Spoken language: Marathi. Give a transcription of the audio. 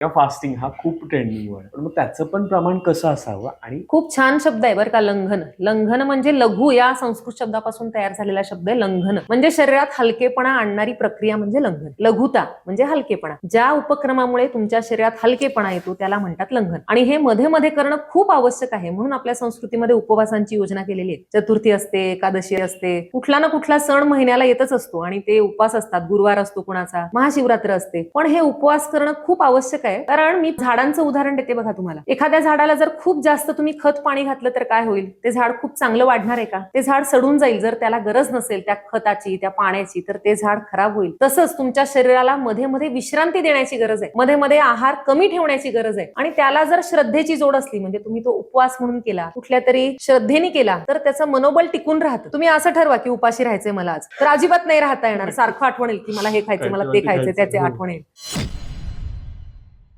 किंवा फास्टिंग हा खूप ट्रेंडिंग पण मग त्याचं पण प्रमाण कसं असावं आणि खूप छान शब्द आहे बरं का लंघन. लंघन म्हणजे लघु या संस्कृत शब्दापासून तयार झालेला शब्द आहे लंघन. म्हणजे शरीरात हलकेपणा आणणारी प्रक्रिया म्हणजे लंघन. लघुता म्हणजे हलकेपणा. ज्या उपक्रमामुळे तुमच्या शरीरात हलकेपणा येतो त्याला म्हणतात लंघन. आणि हे मध्ये मध्ये करणं खूप आवश्यक आहे म्हणून आपल्या संस्कृतीमध्ये उपवासांची योजना केलेली आहे. चतुर्थी असते एकादशी असते कुठला ना कुठला सण महिन्याला येतच असतो आणि ते उपवास असतात. गुरुवार असतो कुणाचा महाशिवरात्र असते. पण हे उपवास करणं खूप आवश्यक आहे. आहे. कारण मी झाडांचं उदाहरण देते बघा तुम्हाला. एखाद्या झाडाला जर खूप जास्त तुम्ही खत पाणी घातलं तर काय होईल? ते झाड खूप चांगलं वाढणार आहे का? ते झाड सडून जाईल. जर त्याला गरज नसेल त्या खताची त्या पाण्याची तर ते झाड खराब होईल. तसंच तुमच्या शरीराला मध्ये मध्ये विश्रांती देण्याची गरज आहे. मध्ये मध्ये आहार कमी ठेवण्याची गरज आहे. आणि त्याला जर श्रद्धेची जोड असली म्हणजे तुम्ही तो उपवास म्हणून केला कुठल्या तरी श्रद्धेने केला तर त्याचं मनोबल टिकून राहतं. तुम्ही असं ठरवा की उपाशी राहायचंय मला आज. तर अजिबात नाही राहता येणार. सारखं आठवण येईल की मला हे खायचं मला ते खायचं त्याचे आठवण येईल